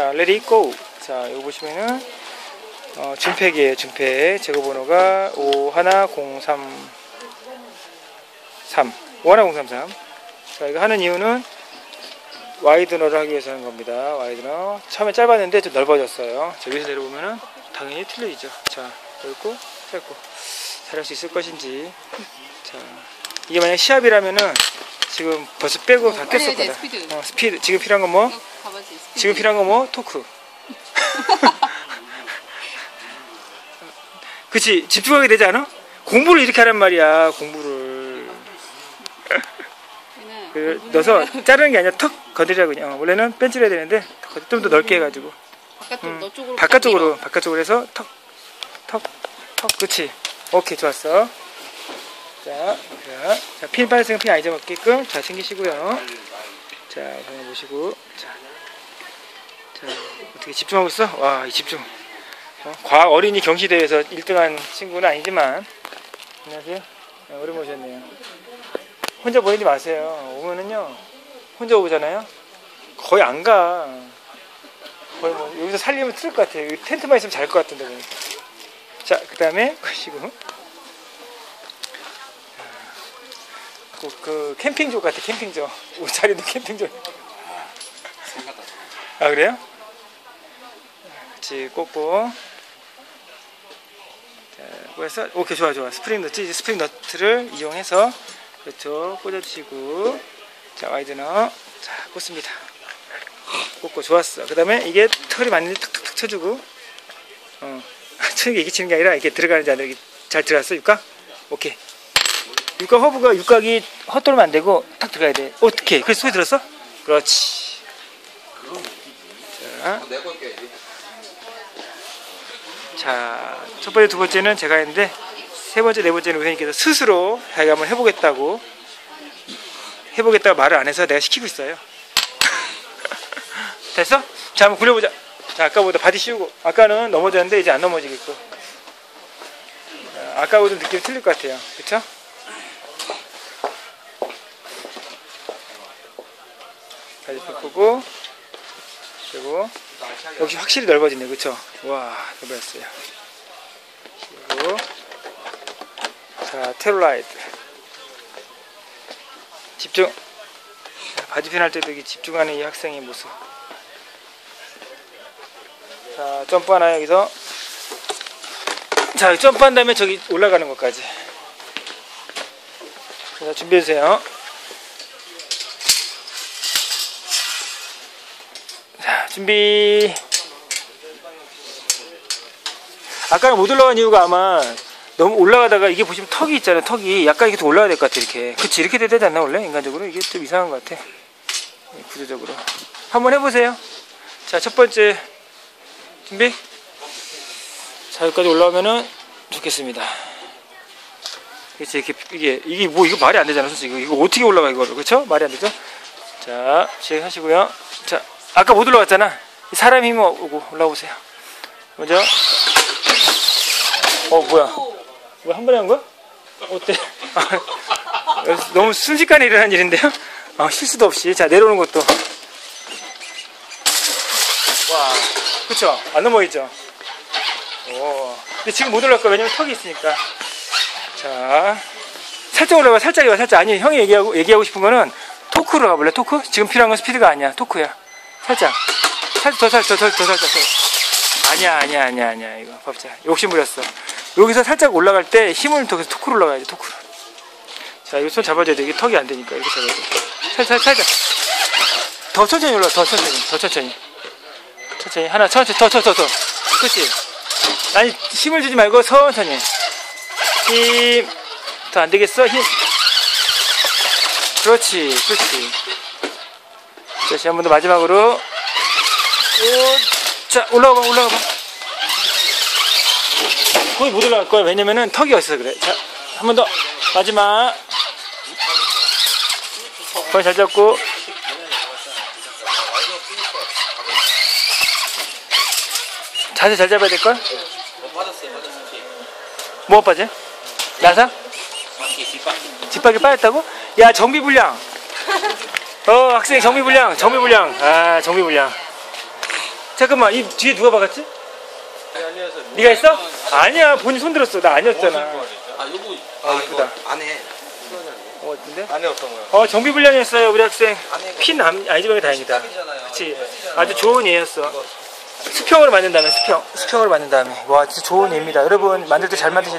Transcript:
자, 레디 고. 자, 이거 보시면은 어, 준팩이에요. 준팩. 제거 번호가 51033 51033. 자, 이거 하는 이유는 와이드너를 하기 위해서 하는 겁니다. 와이드너. 처음에 짧았는데 좀 넓어졌어요. 자, 위에서 내려보면은 당연히 틀려지죠. 자, 넓고 짧고 잘할 수 있을 것인지. 자, 이게 만약 시합이라면은 지금 벌써 빼고 다 네, 꼈을 네, 거다. 스피드. 어, 스피드. 지금 필요한 건 뭐? 지금 필요한 건 뭐? 토크. 그치? 집중하게 되지 않아? 공부를 이렇게 하란 말이야 공부를. 그 넣어서 자르는 게 아니라 턱 건드리라고 그냥. 원래는 뺀질해야 되는데 좀 더 넓게 해가지고. 바깥쪽 음, 너 쪽으로 바깥쪽으로 바깥쪽으로 해서 턱 턱 턱 그치? 오케이 좋았어. 자, 자, 자, 핀 빨간색은 핀안 잊어먹게끔 자 챙기시고요. 자 그냥 보시고 어떻게 집중하고 있어? 와 이 집중. 어? 과학 어린이 경시대회에서 1등한 친구는 아니지만 안녕하세요. 네, 오랜 오셨네요. 혼자 보내지 마세요. 오면은요 혼자 오잖아요. 거의 안 가. 거의 뭐 여기서 살리면 틀을 것 같아요. 텐트만 있으면 잘 것 같은데 보니까 자 그 다음에 보시고. 그, 그 캠핑족 같아 캠핑족 우리 자리도 캠핑족 아 그래요? 같이 꽂고. 자, 그래서 오케이 좋아 좋아. 스프링 너트 이제 스프링 너트를 이용해서 그렇죠 꽂아주시고. 자 와이드너. 자 꽂습니다. 꽂고 좋았어. 그 다음에 이게 털이 맞는지 툭툭툭 쳐주고. 어. 치는 게 이게 치는 게 아니라 이렇게 들어가는지 안 들어가는지 잘 들어갔어 육각? 오케이. 육각 허브가 육각이 헛돌면 안 되고 탁 들어가야 돼. 어떻게 그 소리 들었어? 그렇지. 자 자, 첫 번째, 두 번째는 제가 했는데, 세 번째, 네 번째는 우선님께서 스스로 자기가 한번 해보겠다고, 해보겠다고 말을 안 해서 내가 시키고 있어요. 됐어? 자, 한번 굴려보자. 자, 아까보다 바디 씌우고, 아까는 넘어졌는데 이제 안 넘어지겠고. 자, 아까보다 느낌이 틀릴 것 같아요. 그쵸? 바디 펴고, 그리고, 역시 확실히 넓어지네, 그쵸? 와, 넓어졌어요. 그리고, 자, 테롤라이트. 집중. 자, 바디핀 할 때도 집중하는 이 학생의 모습. 자, 점프 하나 여기서. 자, 점프한 다음에 저기 올라가는 것까지. 자, 준비해주세요. 준비. 아까는 못 올라간 이유가 아마 너무 올라가다가 이게 보시면 턱이 있잖아요. 턱이 약간 이렇게 더 올라가야 될 것 같아. 이렇게. 그치 이렇게 돼야 되지 않나 원래 인간적으로 이게 좀 이상한 것 같아. 구조적으로. 한번 해보세요. 자, 첫 번째 준비. 자, 여기까지 올라오면은 좋겠습니다. 그치 이렇게 이게 이게 뭐 이거 말이 안 되잖아, 솔직히 이거, 이거 어떻게 올라가 이거를 그렇죠? 말이 안 되죠? 자, 시작하시고요. 자, 아까 못 올라갔잖아. 사람 힘 오고 올라오세요. 먼저. 어 뭐야? 뭐 한 번에 한 거야? 어때? 아, 너무 순식간에 일어난 일인데요? 아, 실수도 없이 자 내려오는 것도. 와, 그쵸? 안 넘어있죠? 오. 근데 지금 못 올라갈 거야 왜냐면 턱이 있으니까. 자, 살짝 올라가 살짝 와 살짝 아니 형이 얘기하고 얘기하고 싶은 거는 토크로 가볼래? 토크? 지금 필요한 건 스피드가 아니야. 토크야. 살짝. 살짝 더 살짝 더, 더 살짝. 더. 아니야 아니야 아니야 아니야 이거 법자 욕심 부렸어. 여기서 살짝 올라갈 때 힘을 더 토크로 올라가야지 토크로. 자 이거 손 잡아줘야 돼. 이게 턱이 안 되니까 이렇게 잡아야 돼. 살짝 살짝. 더 천천히 올라. 더 천천히. 더 천천히. 천천히 하나 천천히 더 더 더 더. 그렇지. 아니 힘을 주지 말고 천천히. 힘. 더 안 되겠어? 힘. 그렇지, 그렇지. 다시 한 번 더 마지막으로. 오, 자, 올라가 봐, 올라가 봐. 거의 못 올라갈 거야. 왜냐면은 턱이 없어서 그래. 자, 한 번 더. 마지막. 거의 잘 잡고. 자세 잘 잡아야 될걸? 뭐가 빠져? 나사? 뒷바퀴 빠졌다고? 야 정비불량 어 학생 정비불량 정비불량. 아 정비불량. 잠깐만 이 뒤에 누가 박았지? 네가 했어? 아니야 본인 손 들었어. 나 아니었잖아. 아 요거 아, 이쁘다. 안에 어 어떤데? 안에 어떤 거요? 어 정비불량이었어요 우리 학생. 안, 아니지만 다행이다. 그치? 아주 좋은 예였어. 수평으로 만든 다음에 수평. 수평으로 만든 다음에. 와 진짜 좋은 예입니다. 여러분 만들 때 잘 만드셔야 됩니다